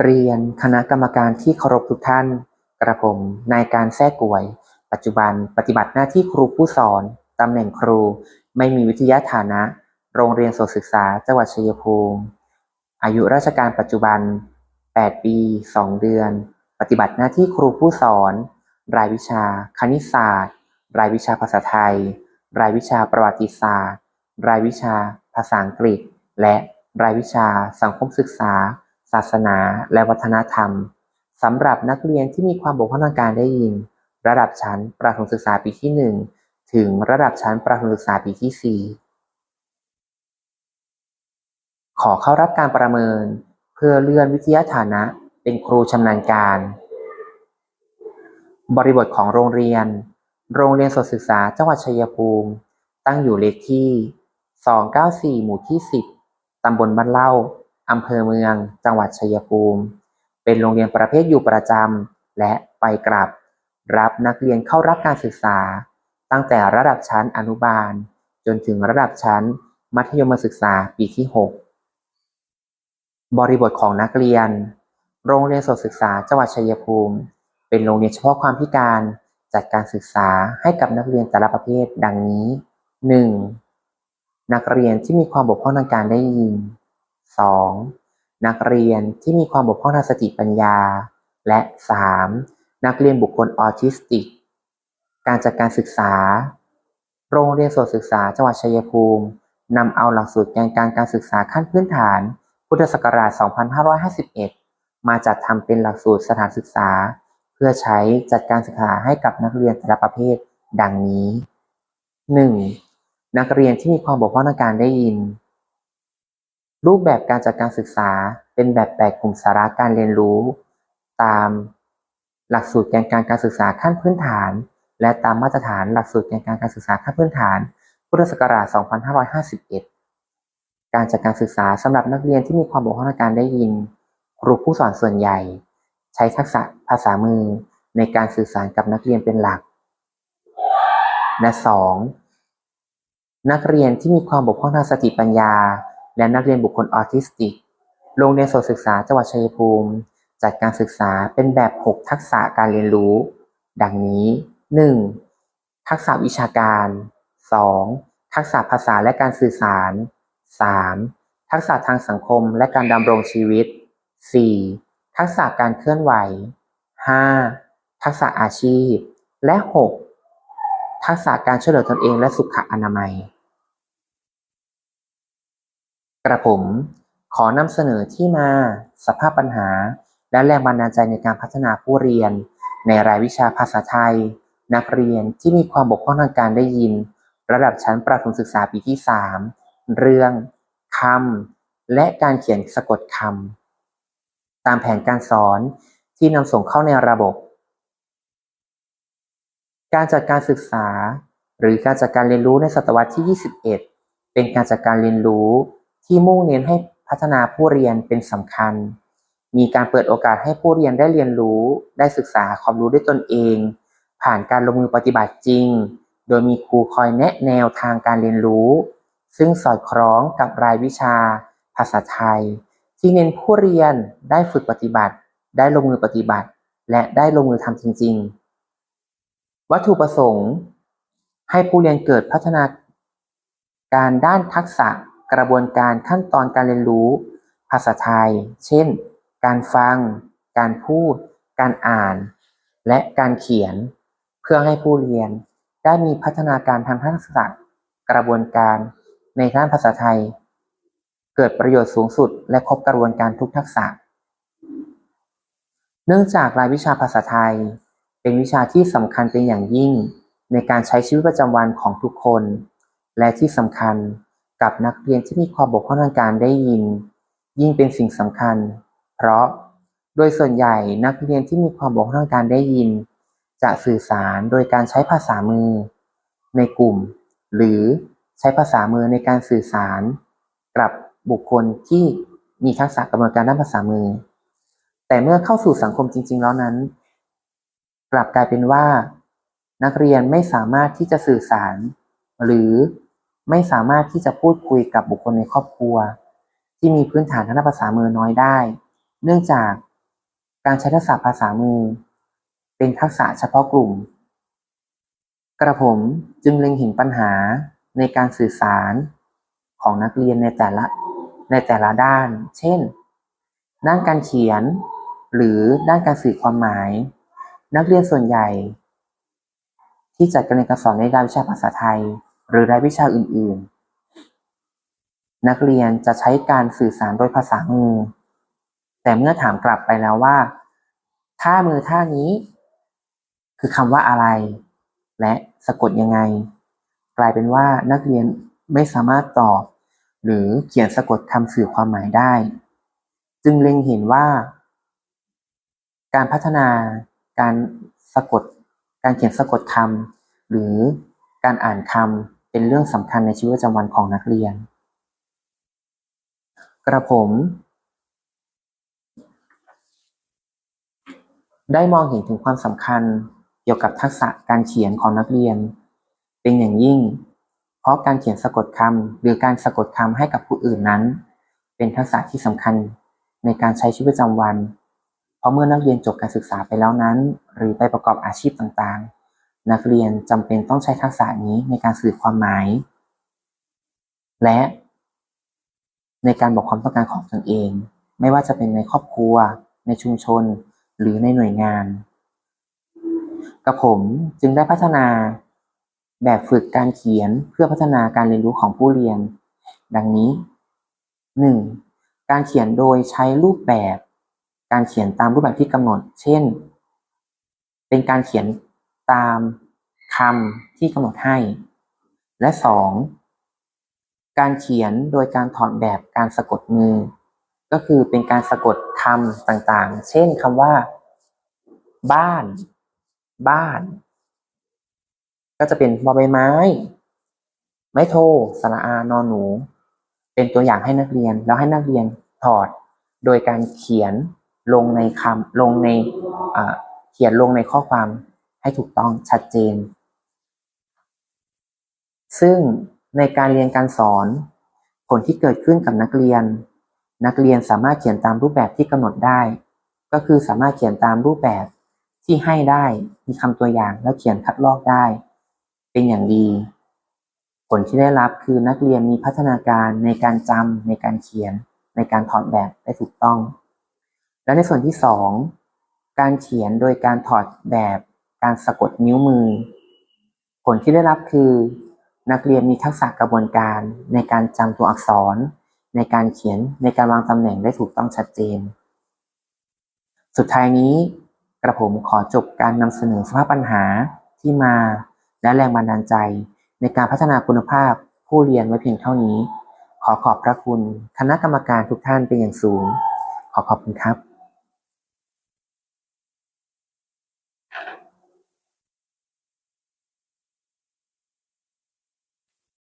เรียนคณะกรรมการที่เคารพทุกท่าน กระผม นายการแท้กวย ปัจจุบันปฏิบัติหน้าที่ครูผู้สอน ตำแหน่งครู ไม่มีวิทยาฐานะ โรงเรียนโสศึกษา จังหวัดชัยภูมิ อายุราชการปัจจุบัน 8 ปี 2 เดือน ปฏิบัติหน้าที่ครูผู้สอน รายวิชา คณิตศาสตร์ รายวิชาภาษาไทย รายวิชาประวัติศาสตร์ รายวิชา ภาษาอังกฤษ และรายวิชาสังคมศึกษา ศาสนาและวัฒนธรรมสำหรับนักเรียนที่มีความบกพร่องทางการได้ยิน ระดับชั้นประถมศึกษาปีที่ 1 ถึงระดับชั้นประถมศึกษาปีที่ 4 ขอเข้ารับการประเมิน เพื่อเลื่อนวิทยาฐานะเป็นครูชำนาญการ บริบทของโรงเรียน โรงเรียนสดศึกษาจังหวัดชัยภูมิ ตั้งอยู่เลขที่ 294 หมู่ที่ 10 ตำบลบ้านเล่า อำเภอเมือง จังหวัดชัยภูมิ เป็นโรงเรียนประเภทอยู่ประจำและไปกลับ รับนักเรียนเข้ารับการศึกษา ตั้งแต่ระดับชั้นอนุบาล จนถึงระดับชั้น มัธยมศึกษาปีที่ 6 บริบทของนักเรียน โรงเรียนสดศึกษาจังหวัดชัยภูมิ เป็นโรงเรียนเฉพาะความพิการจัดการศึกษาให้กับนักเรียนแต่ละประเภทดังนี้ 1. นักเรียนที่มีความบกพร่องทางการได้ยิน 2. นักเรียนที่มีความบกพร่องทางสติปัญญา และ 3. นักเรียนบุคคลออทิสติก การจัดการศึกษา โรงเรียนสวนศึกษาจังหวัดชัยภูมินำเอาหลักสูตรแกนกลารการศึกษาขั้นพื้นฐาน พุทธศักราช 2551 มาจัดทำเป็นหลักสูตรสถานศึกษา เพื่อใช้จัดการศึกษาให้กับนักเรียนแต่ละประเภท ดังนี้ 1. นักเรียนที่มีความบกพร่องทางการได้ยิน รูปแบบการจัดการศึกษาเป็นแบบแบ่งกลุ่มสาระการเรียนรู้ ตามหลักสูตรแกนกลารการศึกษาขั้นพื้นฐาน และตามมาตรฐานหลักสูตรแกนกลารการศึกษาขั้นพื้นฐาน พุทธศักราช 2551 การจัดการศึกษาสำหรับนักเรียนที่มีความบกพร่องทางการได้ยิน ครูผู้สอนส่วนใหญ่ ใช้ทักษะภาษามือในการสื่อสารกับนักเรียนเป็นหลัก และ 2. นักเรียนที่มีความบกพร่องทางสติปัญญา และนักเรียนบุคคลออทิสติก โรงเรียนสดศึกษาจังหวัดชัยภูมิ จัดการศึกษาเป็นแบบ 6 ทักษะการเรียนรู้ ดังนี้ 1. ทักษะวิชาการ 2. ทักษะภาษาและการสื่อสาร 3. ทักษะทางสังคมและการดำรงชีวิต 4. ทักษะการเคลื่อนไหว 5. ทักษะอาชีพ และ 6. ทักษะการช่วยเหลือตนเองและสุขอนามัย กระผม ขอนำเสนอที่มา สภาพปัญหา และแรงบันดาลใจในการพัฒนาผู้เรียน ในรายวิชาภาษาไทย นักเรียนที่มีความบกพร่องทางการได้ยิน ระดับชั้นประถมศึกษาปีที่ 3 เรื่องคำและการเขียนสะกดคำตามแผนการสอนที่นำส่งเข้าในระบบ การจัดการศึกษา หรือการจัดการเรียนรู้ในศตวรรษที่ 21 เป็นการจัดการเรียนรู้ ที่มุ่งเน้นให้พัฒนาผู้เรียนเป็นสำคัญ มีการเปิดโอกาสให้ผู้เรียนได้เรียนรู้ ได้ศึกษาความรู้ด้วยตนเอง ผ่านการลงมือปฏิบัติจริง โดยมีครูคอยแนะแนวทางการเรียนรู้ ซึ่งสอดคล้องกับรายวิชา ภาษาไทย ที่เน้นผู้เรียนได้ฝึกปฏิบัติ ได้ลงมือปฏิบัติ และได้ลงมือทำจริง ๆ วัตถุประสงค์ ให้ผู้เรียนเกิดพัฒนาการด้านทักษะ กระบวนการขั้นตอนการเรียนรู้ ภาษาไทย เช่น การฟัง การพูด การอ่าน และการเขียน เพื่อให้ผู้เรียนได้มีพัฒนาการทางทักษะกระบวนการในด้านภาษาไทย เกิดประโยชน์สูงสุด และครบกระบวนการทุกทักษะ เนื่องจากรายวิชาภาษาไทย เป็นวิชาที่สำคัญเป็นอย่างยิ่ง ในการใช้ชีวิตประจำวันของทุกคน และที่สำคัญ กับนักเรียนที่มีความบกพร่องทางการได้ยิน ยิ่งเป็นสิ่งสำคัญ เพราะโดยส่วนใหญ่นักเรียนที่มีความบกพร่องทางการได้ยิน จะสื่อสารโดยการใช้ภาษามือ ในกลุ่ม หรือใช้ภาษามือในการสื่อสาร กับบุคคลที่มีทักษะกระบวนการด้านภาษามือ แต่เมื่อเข้าสู่สังคมจริง ๆ แล้วนั้น กลับกลายเป็นว่า นักเรียนไม่สามารถที่จะสื่อสาร หรือ ไม่สามารถที่จะพูดคุยกับบุคคลในครอบครัว ที่มีพื้นฐานทางภาษามือน้อยได้ เนื่องจากการใช้ทักษะภาษามือ เป็นทักษะเฉพาะกลุ่ม กระผมจึงเล็งเห็นปัญหาในการสื่อสารของนักเรียนในแต่ละในแต่ละด้าน เช่น ด้านการเขียน หรือด้านการสื่อความหมาย นักเรียนส่วนใหญ่ ที่จัดการเรียนการสอนในรายวิชาภาษาไทย หรือรายวิชาอื่น ๆ นักเรียนจะใช้การสื่อสารโดยภาษามือ แต่เมื่อถามกลับไปแล้วว่า ท่ามือท่านี้ คือคำว่าอะไร และสะกดยังไง กลายเป็นว่านักเรียนไม่สามารถตอบ หรือเขียนสะกดคำสื่อความหมายได้ จึงเล็งเห็นว่า การพัฒนาการสะกด การเขียนสะกดคำหรือการอ่านคำ เป็นเรื่องสำคัญในชีวิตประจำวันของนักเรียน กระผม ได้มองเห็นถึงความสำคัญเกี่ยวกับทักษะการเขียนของนักเรียน เป็นอย่างยิ่ง เพราะการเขียนสะกดคำหรือการสะกดคำให้กับผู้อื่นนั้น เป็นทักษะที่สำคัญในการใช้ชีวิตประจำวัน เพราะเมื่อนักเรียนจบการศึกษาไปแล้วนั้น หรือไปประกอบอาชีพต่างๆ นักเรียนจำเป็นต้องใช้ทักษะนี้ในการสื่อความหมาย และในการบอกความต้องการของตนเอง ไม่ว่าจะเป็นในครอบครัว ในชุมชน หรือในหน่วยงานกระผมจึงได้พัฒนาแบบฝึกการเขียนเพื่อพัฒนาการเรียนรู้ของผู้เรียน ดังนี้ 1. การเขียนโดยใช้รูปแบบ การเขียนตามรูปแบบที่กำหนด เช่น เป็นการเขียน ตามคำที่กำหนดให้ และ 2. การเขียนโดยการถอดแบบการสะกดมือ ก็คือเป็นการสะกดคำต่างๆ เช่นคำว่า บ้าน บ้าน ก็จะเป็นบอใบไม้ ไม้โทสระอานอนหนู เป็นตัวอย่างให้นักเรียนแล้วให้นักเรียนถอดโดยการเขียนลงในคำลงในเขียนลงในข้อความ ให้ถูกต้องชัดเจน ซึ่งในการเรียนการสอน ผลที่เกิดขึ้นกับนักเรียน นักเรียนสามารถเขียนตามรูปแบบที่กำหนดได้ ก็คือสามารถเขียนตามรูปแบบที่ให้ได้มีคำตัวอย่างแล้วเขียนคัดลอกได้ เป็นอย่างดี ผลที่ได้รับคือนักเรียนมีพัฒนาการในการจำในการเขียน ในการถอดแบบได้ถูกต้อง และในส่วนที่สองการเขียนโดยการถอดแบบ การสะกดนิ้วมือ ผลที่ได้รับคือ นักเรียนมีทักษะกระบวนการในการจำตัวอักษร ในการเขียนในการวางตำแหน่งได้ถูกต้องชัดเจน สุดท้ายนี้กระผมขอจบการนำเสนอสภาพปัญหาที่มาและแรงบันดาลใจ ในการพัฒนาคุณภาพผู้เรียนไว้เพียงเท่านี้ ขอขอบพระคุณคณะกรรมการทุกท่านเป็นอย่างสูง ขอขอบคุณครับ